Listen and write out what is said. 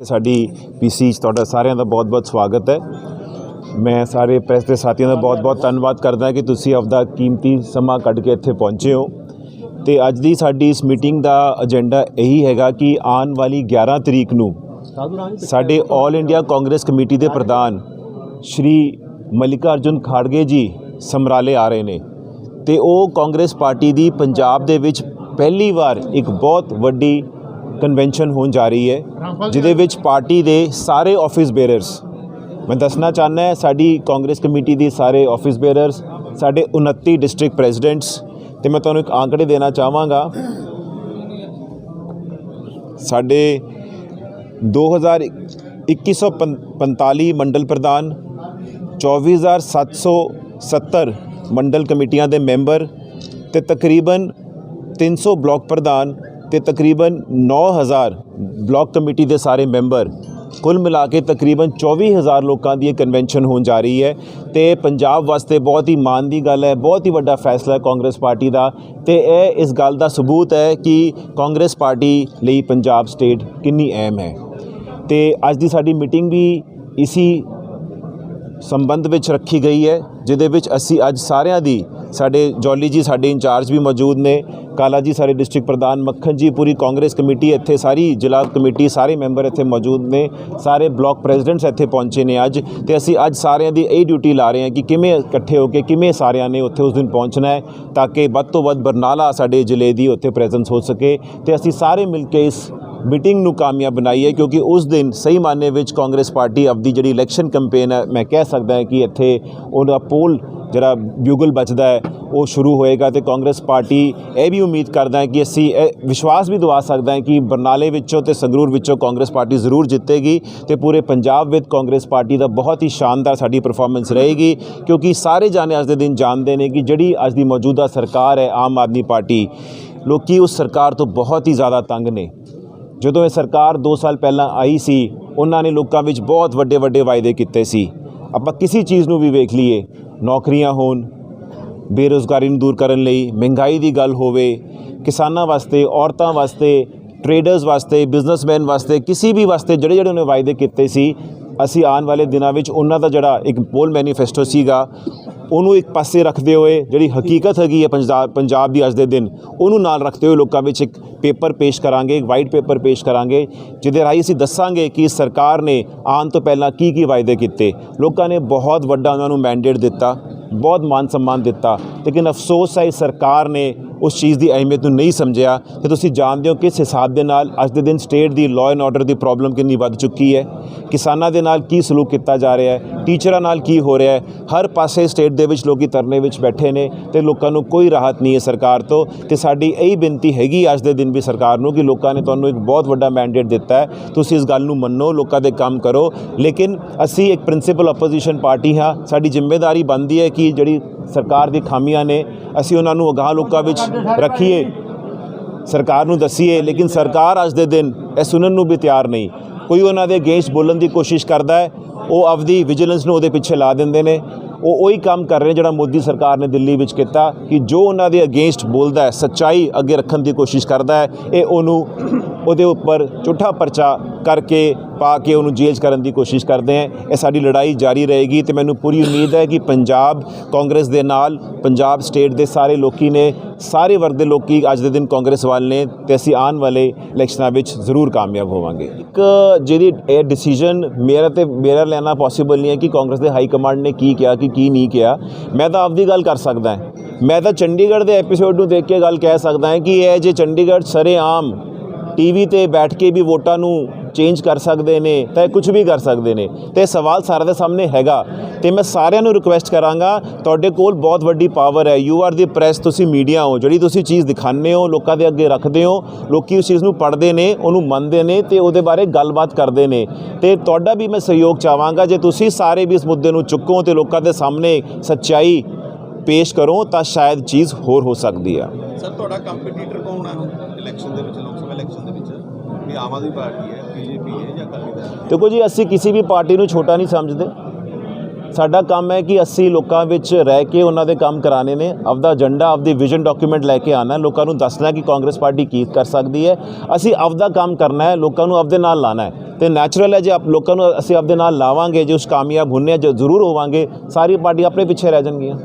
ਤੇ ਸਾਡੀ ਪੀਸੀ 'ਚ ਤੁਹਾਡਾ ਸਾਰਿਆਂ ਦਾ ਬਹੁਤ-ਬਹੁਤ ਸਵਾਗਤ ਹੈ। ਮੈਂ ਸਾਰੇ ਪ੍ਰੈਸ ਦੇ ਸਾਥੀਆਂ ਦਾ ਬਹੁਤ-ਬਹੁਤ ਧੰਨਵਾਦ ਕਰਦਾ ਕਿ ਤੁਸੀਂ ਆਪਦਾ ਕੀਮਤੀ ਸਮਾਂ ਕੱਢ ਕੇ ਇੱਥੇ ਪਹੁੰਚੇ ਹੋ। ਤੇ ਅੱਜ ਦੀ ਸਾਡੀ ਇਸ ਮੀਟਿੰਗ ਦਾ ਏਜੰਡਾ ਇਹੀ ਹੈਗਾ ਕਿ ਆਉਣ ਵਾਲੀ 11 ਤਰੀਕ ਨੂੰ ਸਾਡੇ ਆਲ ਇੰਡੀਆ ਕਾਂਗਰਸ ਕਮੇਟੀ ਦੇ ਪ੍ਰਧਾਨ ਸ਼੍ਰੀ ਮਲਿਕਾ ਅਰਜੁਨ ਖਾੜਗੇ ਜੀ ਸਮਰਾਲੇ ਆ ਰਹੇ ਨੇ। ਤੇ ਉਹ ਕਾਂਗਰਸ ਪਾਰਟੀ ਦੀ ਪੰਜਾਬ ਦੇ ਵਿੱਚ ਪਹਿਲੀ ਵਾਰ ਇੱਕ ਬਹੁਤ ਵੱਡੀ ਕਨਵੈਨਸ਼ਨ ਹੋਣ ਜਾ ਰਹੀ ਹੈ ਜਿਹਦੇ ਵਿੱਚ ਪਾਰਟੀ ਦੇ ਸਾਰੇ ਆਫਿਸ ਬੇਅਰਰਸ ਮੈਂ ਦੱਸਣਾ ਚਾਹੁੰਦਾ ਹੈ ਸਾਡੀ ਕਾਂਗਰਸ ਕਮੇਟੀ ਦੇ ਸਾਰੇ ਆਫਿਸ ਬੇਅਰਰਸ ਸਾਡੇ 29 ਡਿਸਟ੍ਰਿਕਟ ਪ੍ਰੈਜ਼ੀਡੈਂਟਸ ਤੇ ਮੈਂ ਤੁਹਾਨੂੰ ਇੱਕ ਆંકੜੇ ਦੇਣਾ ਚਾਹਾਂਗਾ। ਸਾਡੇ 2145 ਮੰਡਲ ਪ੍ਰਧਾਨ 24770 ਮੰਡਲ ਕਮੇਟੀਆਂ ਦੇ ਮੈਂਬਰ ਤੇ ਤਕਰੀਬਨ 300 ਬਲਾਕ ਪ੍ਰਧਾਨ ਤੇ ਤਕਰੀਬਨ 9000 ਬਲਾਕ ਕਮੇਟੀ ਦੇ ਸਾਰੇ ਮੈਂਬਰ ਕੁੱਲ ਮਿਲਾ ਕੇ ਤਕਰੀਬਨ 24000 ਲੋਕਾਂ ਦੀ ਇਹ ਕਨਵੈਨਸ਼ਨ ਹੋਣ ਜਾ ਰਹੀ ਹੈ। ਤੇ ਪੰਜਾਬ ਵਾਸਤੇ ਬਹੁਤ ਹੀ ਮਾਣ ਦੀ ਗੱਲ ਹੈ, ਬਹੁਤ ਹੀ ਵੱਡਾ ਫੈਸਲਾ ਹੈ ਕਾਂਗਰਸ ਪਾਰਟੀ ਦਾ। ਤੇ ਇਹ ਇਸ ਗੱਲ ਦਾ ਸਬੂਤ ਹੈ ਕਿ ਕਾਂਗਰਸ ਪਾਰਟੀ ਲਈ ਪੰਜਾਬ ਸਟੇਟ ਕਿੰਨੀ ਅਹਿਮ ਹੈ। ਤੇ ਅੱਜ ਦੀ ਸਾਡੀ ਮੀਟਿੰਗ ਵੀ ਇਸੀ ਸੰਬੰਧ ਵਿੱਚ ਰੱਖੀ ਗਈ ਹੈ, ਜਿਹਦੇ ਵਿੱਚ ਅਸੀਂ ਅੱਜ ਸਾਰਿਆਂ ਦੀ ਸਾਡੇ ਜੌਲੀ ਜੀ, ਸਾਡੇ ਇੰਚਾਰਜ ਵੀ ਮੌਜੂਦ ਨੇ, ਕਾਲਾ ਜੀ ਸਾਰੇ ਡਿਸਟ੍ਰਿਕਟ ਪ੍ਰਧਾਨ, ਮੱਖਣ ਜੀ ਪੂਰੀ ਕਾਂਗਰਸ ਕਮੇਟੀ, ਇੱਥੇ ਸਾਰੀ ਜ਼ਿਲ੍ਹਾ ਕਮੇਟੀ, ਸਾਰੇ ਮੈਂਬਰ ਇੱਥੇ ਮੌਜੂਦ ਨੇ, ਸਾਰੇ ਬਲਾਕ ਪ੍ਰੈਜ਼ੀਡੈਂਟਸ ਇੱਥੇ ਪਹੁੰਚੇ ਨੇ ਅੱਜ ਤੇ ਅਸੀਂ ਅੱਜ ਸਾਰਿਆਂ ਦੀ ਇਹ ਡਿਊਟੀ ਲਾ ਰਹੇ ਹਾਂ ਕਿ ਕਿਵੇਂ ਇਕੱਠੇ ਹੋ ਕੇ ਕਿਵੇਂ ਸਾਰਿਆਂ ਨੇ ਉੱਥੇ ਉਸ ਦਿਨ ਪਹੁੰਚਣਾ ਹੈ ਤਾਂ ਕਿ ਵੱਧ ਤੋਂ ਵੱਧ ਬਰਨਾਲਾ ਸਾਡੇ ਜ਼ਿਲ੍ਹੇ ਦੀ ਉੱਥੇ ਪ੍ਰੈਜ਼ੈਂਸ ਹੋ ਸਕੇ ਤੇ ਅਸੀਂ ਸਾਰੇ ਮਿਲ ਕੇ ਇਸ ਮੀਟਿੰਗ ਨੂੰ ਕਾਮਯਾਬ ਬਣਾਈ ਹੈ ਕਿਉਂਕਿ ਉਸ ਦਿਨ ਸਹੀ ਮਾਨੇ ਵਿੱਚ ਕਾਂਗਰਸ ਪਾਰਟੀ ਆਪਦੀ ਜਿਹੜੀ ਇਲੈਕਸ਼ਨ ਕੈਂਪੇਨ ਹੈ, ਮੈਂ ਕਹਿ ਸਕਦਾ ਕਿ ਇੱਥੇ ਉਹਦਾ ਪੋਲ ਜਿਹੜਾ ਬਿਊਗਲ ਬਚਦਾ ਹੈ, ਉਹ ਸ਼ੁਰੂ ਹੋਏਗਾ ਤੇ ਕਾਂਗਰਸ ਪਾਰਟੀ ਇਹ ਵੀ ਉਮੀਦ ਕਰਦਾ ਹੈ ਕਿ ਅਸੀਂ ਇਹ ਵਿਸ਼ਵਾਸ ਵੀ ਦਵਾ ਸਕਦਾ ਹਾਂ ਕਿ ਬਰਨਾਲੇ ਵਿੱਚੋਂ ਤੇ ਸੰਗਰੂਰ ਵਿੱਚੋਂ ਕਾਂਗਰਸ ਪਾਰਟੀ ਜ਼ਰੂਰ ਜਿੱਤੇਗੀ ਤੇ ਪੂਰੇ ਪੰਜਾਬ ਵਿੱਚ ਕਾਂਗਰਸ ਪਾਰਟੀ ਦਾ ਬਹੁਤ ਹੀ ਸ਼ਾਨਦਾਰ ਸਾਡੀ ਪਰਫਾਰਮੈਂਸ ਰਹੇਗੀ ਕਿਉਂਕਿ ਸਾਰੇ ਜਾਣੇ ਅੱਜ ਦੇ ਦਿਨ ਜਾਣਦੇ ਨੇ ਕਿ ਜਿਹੜੀ ਅੱਜ ਦੀ ਮੌਜੂਦਾ ਸਰਕਾਰ ਹੈ, ਆਮ ਆਦਮੀ ਪਾਰਟੀ, ਲੋਕੀ ਉਸ ਸਰਕਾਰ ਤੋਂ ਬਹੁਤ ਹੀ ਜ਼ਿਆਦਾ ਤੰਗ ਨੇ। ਜਦੋਂ ਇਹ ਸਰਕਾਰ 2 ਸਾਲ ਪਹਿਲਾਂ ਆਈ ਸੀ, ਉਹਨਾਂ ਨੇ ਲੋਕਾਂ ਵਿੱਚ ਬਹੁਤ ਵੱਡੇ ਵੱਡੇ ਵਾਅਦੇ ਕੀਤੇ ਸੀ। ਆਪਾਂ ਕਿਸੇ ਚੀਜ਼ ਨੂੰ ਵੀ ਵੇਖ ਲਈਏ, ਨੌਕਰੀਆਂ ਹੋਣ, ਬੇਰੋਜ਼ਗਾਰੀ ਨੂੰ ਦੂਰ ਕਰਨ ਲਈ, ਮਹਿੰਗਾਈ ਦੀ ਗੱਲ ਹੋਵੇ, ਕਿਸਾਨਾਂ ਵਾਸਤੇ, ਔਰਤਾਂ ਵਾਸਤੇ ਟਰੇਡਰਸ ਵਾਸਤੇ ਬਿਜ਼ਨਸਮੈਨ ਵਾਸਤੇ, ਕਿਸੇ ਵੀ ਵਾਸਤੇ ਜਿਹੜੇ ਜਿਹੜੇ ਉਹਨੇ ਵਾਅਦੇ ਕੀਤੇ ਸੀ ਅਸੀਂ ਆਉਣ ਵਾਲੇ ਦਿਨਾਂ ਵਿੱਚ ਉਹਨਾਂ ਦਾ ਜਿਹੜਾ ਇੱਕ ਪੋਲ ਮੈਨੀਫੈਸਟੋ ਸੀਗਾ, ਉਹਨੂੰ ਇੱਕ ਪਾਸੇ ਰੱਖਦੇ ਹੋਏ, ਜਿਹੜੀ ਹਕੀਕਤ ਹੈਗੀ ਹੈ ਪੰਜਾਬ ਪੰਜਾਬ ਦੀ ਅੱਜ ਦੇ ਦਿਨ, ਉਹਨੂੰ ਨਾਲ ਰੱਖਦੇ ਹੋਏ ਲੋਕਾਂ ਵਿੱਚ ਇੱਕ ਪੇਪਰ ਪੇਸ਼ ਕਰਾਂਗੇ, ਇੱਕ ਵਾਈਟ ਪੇਪਰ ਪੇਸ਼ ਕਰਾਂਗੇ, ਜਿਹਦੇ ਰਾਹੀਂ ਅਸੀਂ ਦੱਸਾਂਗੇ ਕਿ ਸਰਕਾਰ ਨੇ ਆਉਣ ਤੋਂ ਪਹਿਲਾਂ ਕੀ ਕੀ ਵਾਅਦੇ ਕੀਤੇ। ਲੋਕਾਂ ਨੇ ਬਹੁਤ ਵੱਡਾ ਉਹਨਾਂ ਨੂੰ ਮੈਂਡੇਟ ਦਿੱਤਾ, ਬਹੁਤ ਮਾਨ ਸਨਮਾਨ ਦਿੱਤਾ, ਲੇਕਿਨ ਅਫਸੋਸ ਹੈ, ਸਰਕਾਰ ਨੇ ਉਸ ਚੀਜ਼ ਦੀ ਅਹਿਮੀਅਤ ਨੂੰ ਨਹੀਂ ਸਮਝਿਆ, ਤੇ ਤੁਸੀਂ ਜਾਣਦੇ ਹੋ ਕਿਸ ਹਿਸਾਬ ਦੇ ਨਾਲ ਅੱਜ ਦੇ ਦਿਨ ਸਟੇਟ ਦੀ ਲਾਅ ਐਂਡ ਆਰਡਰ ਦੀ ਪ੍ਰੋਬਲਮ ਕਿੰਨੀ ਵੱਧ ਚੁੱਕੀ ਹੈ। ਕਿਸਾਨਾਂ ਦੇ ਨਾਲ ਕੀ ਸਲੂਕ ਕੀਤਾ ਜਾ ਰਿਹਾ ਹੈ, ਟੀਚਰਾਂ ਨਾਲ ਕੀ ਹੋ ਰਿਹਾ ਹੈ, ਹਰ ਪਾਸੇ ਸਟੇਟ ਦੇ ਵਿੱਚ ਲੋਕੀ ਧਰਨੇ ਵਿੱਚ ਬੈਠੇ ਨੇ ਤੇ ਲੋਕਾਂ ਨੂੰ ਕੋਈ ਰਾਹਤ ਨਹੀਂ ਹੈ ਸਰਕਾਰ ਤੋਂ, ਤੇ ਸਾਡੀ ਇਹੀ ਬੇਨਤੀ ਹੈਗੀ ਅੱਜ ਦੇ ਦਿਨ ਵੀ ਸਰਕਾਰ ਨੂੰ ਕਿ ਲੋਕਾਂ ਨੇ ਤੁਹਾਨੂੰ ਇੱਕ ਬਹੁਤ ਵੱਡਾ ਮੈਂਡੇਟ ਦਿੱਤਾ ਹੈ। ਤੁਸੀਂ ਇਸ ਗੱਲ ਨੂੰ ਮੰਨੋ, ਲੋਕਾਂ ਦੇ ਕੰਮ ਕਰੋ, ਲੇਕਿਨ ਅਸੀਂ ਇੱਕ ਪ੍ਰਿੰਸੀਪਲ ਆਪੋਜੀਸ਼ਨ ਪਾਰਟੀ ਹਾਂ, ਸਾਡੀ ਜ਼ਿੰਮੇਵਾਰੀ ਬਣਦੀ ਹੈ ਕਿ ਜਿਹੜੀ ਸਰਕਾਰ ਦੀ ਖਾਮੀਆਂ ਨੇ, ਅਸੀਂ ਉਹਨਾਂ ਨੂੰ ਅਗਾਹ ਲੋਕਾਂ ਵਿੱਚ ਰੱਖੀਏ। ਸਰਕਾਰ ਨੂੰ ਦਸੀਏ, ਲੇਕਿਨ ਸਰਕਾਰ ਅੱਜ ਦੇ ਦਿਨ ਇਹ ਸੁਣਨ ਨੂੰ ਵੀ ਤਿਆਰ ਨਹੀਂ। ਕੋਈ ਉਹਨਾਂ ਦੇ ਅਗੇਂਸਟ ਬੋਲਣ ਦੀ ਕੋਸ਼ਿਸ਼ ਕਰਦਾ ਹੈ, ਉਹ ਆਪਦੀ ਵਿਜੀਲੈਂਸ ਨੂੰ ਉਹਦੇ ਪਿੱਛੇ ਲਾ ਦਿੰਦੇ ਨੇ। ਉਹ ਉਹੀ ਕੰਮ ਕਰ ਰਹੇ ਜਿਹੜਾ ਮੋਦੀ ਸਰਕਾਰ ਨੇ ਦਿੱਲੀ ਵਿੱਚ ਕੀਤਾ, ਕਿ ਜੋ ਉਹਨਾਂ ਦੇ ਅਗੇਂਸਟ ਬੋਲਦਾ ਹੈ, ਸੱਚਾਈ ਅੱਗੇ ਰੱਖਣ ਦੀ ਕੋਸ਼ਿਸ਼ ਕਰਦਾ ਹੈ, ਇਹ ਉਹਨੂੰ ਉਹਦੇ ਉੱਪਰ ਝੂਠਾ ਪਰਚਾ ਕਰਕੇ ਪਾ ਕੇ ਉਹਨੂੰ ਜੇਲ੍ਹ ਕਰਨ ਦੀ ਕੋਸ਼ਿਸ਼ ਕਰਦੇ ਹੈ। ਇਹ ਸਾਡੀ ਲੜਾਈ ਜਾਰੀ ਰਹੇਗੀ ਤੇ ਮੈਨੂੰ ਪੂਰੀ ਉਮੀਦ ਹੈ ਕਿ ਪੰਜਾਬ, ਕਾਂਗਰਸ ਦੇ ਨਾਲ, ਪੰਜਾਬ ਸਟੇਟ ਦੇ ਸਾਰੇ ਲੋਕੀ ਨੇ, ਸਾਰੇ ਵਰਗ ਦੇ ਲੋਕੀ ਅੱਜ ਦੇ ਦਿਨ ਕਾਂਗਰਸ ਵੱਲ ਨੇ ਤੇ ਅਸੀਂ ਆਉਣ ਵਾਲੇ ਇਲੈਕਸ਼ਨਾਂ ਵਿੱਚ ਜ਼ਰੂਰ ਕਾਮਯਾਬ ਹੋਵਾਂਗੇ। ਇੱਕ ਜਿਹੜੀ ਇਹ ਡਿਸੀਜਨ ਮੇਰਾ ਤੇ ਮੇਰਾ ਲੈਣਾ ਪੋਸੀਬਲ ਨਹੀਂ ਹੈ ਕਿ ਕਾਂਗਰਸ ਦੇ ਹਾਈ ਕਮਾਂਡ ਨੇ ਕੀ ਕਿਹਾ ਕਿ ਕੀ ਨਹੀਂ ਕਿਹਾ। ਮੈਂ ਤਾਂ ਆਪਦੀ ਗੱਲ ਕਰ ਸਕਦਾ ਮੈਂ ਤਾਂ ਚੰਡੀਗੜ੍ਹ ਦੇ ਐਪੀਸੋਡ ਨੂੰ ਦੇਖ ਕੇ ਗੱਲ ਕਹਿ ਸਕਦਾ ਹਾਂ ਕਿ ਇਹ ਜੇ ਚੰਡੀਗੜ੍ਹ ਸਰੇਆਮ ਟੀਵੀ ਤੇ ਬੈਠ ਕੇ ਵੀ ਵੋਟਾਂ ਨੂੰ ਚੇਂਜ ਕਰ ਸਕਦੇ ਨੇ ਤਾਂ ਇਹ ਕੁਝ ਵੀ ਕਰ ਸਕਦੇ ਨੇ। ਤੇ ਇਹ ਸਵਾਲ ਸਾਰਿਆਂ ਦੇ ਸਾਹਮਣੇ ਹੈਗਾ। ਤੇ ਮੈਂ ਸਾਰਿਆਂ ਨੂੰ ਰਿਕੁਐਸਟ ਕਰਾਂਗਾ, ਤੁਹਾਡੇ ਕੋਲ ਬਹੁਤ ਵੱਡੀ ਪਾਵਰ ਹੈ। ਯੂ ਆਰ ਦੀ ਪ੍ਰੈਸ ਤੁਸੀਂ ਮੀਡੀਆ ਹੋ। ਜਿਹੜੀ ਤੁਸੀਂ ਚੀਜ਼ ਦਿਖਾਉਂਦੇ ਹੋ, ਲੋਕਾਂ ਦੇ ਅੱਗੇ ਰੱਖਦੇ ਹੋ, ਲੋਕੀ ਉਸ ਚੀਜ਼ ਨੂੰ ਪੜ੍ਹਦੇ ਨੇ, ਉਹਨੂੰ ਮੰਨਦੇ ਨੇ ਤੇ ਉਹਦੇ ਬਾਰੇ ਗੱਲਬਾਤ ਕਰਦੇ ਨੇ। ਤੇ ਤੁਹਾਡਾ ਵੀ ਮੈਂ ਸਹਿਯੋਗ ਚਾਹਾਂਗਾ, ਜੇ ਤੁਸੀਂ ਸਾਰੇ ਵੀ ਇਸ ਮੁੱਦੇ ਨੂੰ ਚੁੱਕੋ ਤੇ ਲੋਕਾਂ ਦੇ ਸਾਹਮਣੇ ਸੱਚਾਈ ਪੇਸ਼ ਕਰੋ, ਤਾਂ ਸ਼ਾਇਦ ਚੀਜ਼ ਹੋਰ ਹੋ ਸਕਦੀ ਆ। ਸਰ, ਤੁਹਾਡਾ ਕੰਪੀਟੀਟਰ ਕੌਣ ਹੈ ਇਲੈਕਸ਼ਨ ਦੇ ਵਿੱਚ, ਲੋਕ ਸਭਾ ਇਲੈਕਸ਼ਨ ਦੇ ਵਿੱਚ ਵੀ ਆਮ ਆਦਮੀ ਪਾਰਟੀ ਹੈ, ਬੀਜੇਪੀ ਹੈ ਜਾਂ ਅਕਾਲੀ ਦਲ ਹੈ? ਦੇਖੋ ਜੀ, ਅਸੀਂ ਕਿਸੇ ਵੀ ਪਾਰਟੀ ਨੂੰ ਛੋਟਾ ਨਹੀਂ ਸਮਝਦੇ। ਸਾਡਾ ਕੰਮ ਹੈ ਕਿ 80 ਲੋਕਾਂ ਵਿੱਚ ਰਹਿ ਕੇ ਉਹਨਾਂ ਦੇ ਕੰਮ ਕਰਾਣੇ ਨੇ। ਆਪਦਾ ਏਜੰਡਾ ਆਪਦੀ ਵਿਜ਼ਨ ਡਾਕੂਮੈਂਟ ਲੈ ਕੇ ਆਣਾ ਲੋਕਾਂ ਨੂੰ ਦੱਸਣਾ ਕਿ ਕਾਂਗਰਸ ਪਾਰਟੀ ਕੀ ਕਰ ਸਕਦੀ ਹੈ। ਅਸੀਂ ਆਪਦਾ ਕੰਮ ਕਰਨਾ ਹੈ, ਲੋਕਾਂ ਨੂੰ ਆਪਦੇ ਨਾਲ ਲਾਣਾ ਹੈ। ਤੇ ਨੈਚੁਰਲ ਹੈ, ਜੇ ਆਪ ਲੋਕਾਂ ਨੂੰ ਅਸੀਂ ਆਪਦੇ ਨਾਲ ਲਾਵਾਂਗੇ, ਜੇ ਉਸ ਕਾਮਯਾਬ ਹੁੰਨੇ ਜੋ ਜ਼ਰੂਰ ਹੋਵਾਂਗੇ, ਸਾਰੀ ਪਾਰਟੀ ਆਪਣੇ ਪਿੱਛੇ ਰਹਿ ਜਾਣਗੀਆਂ।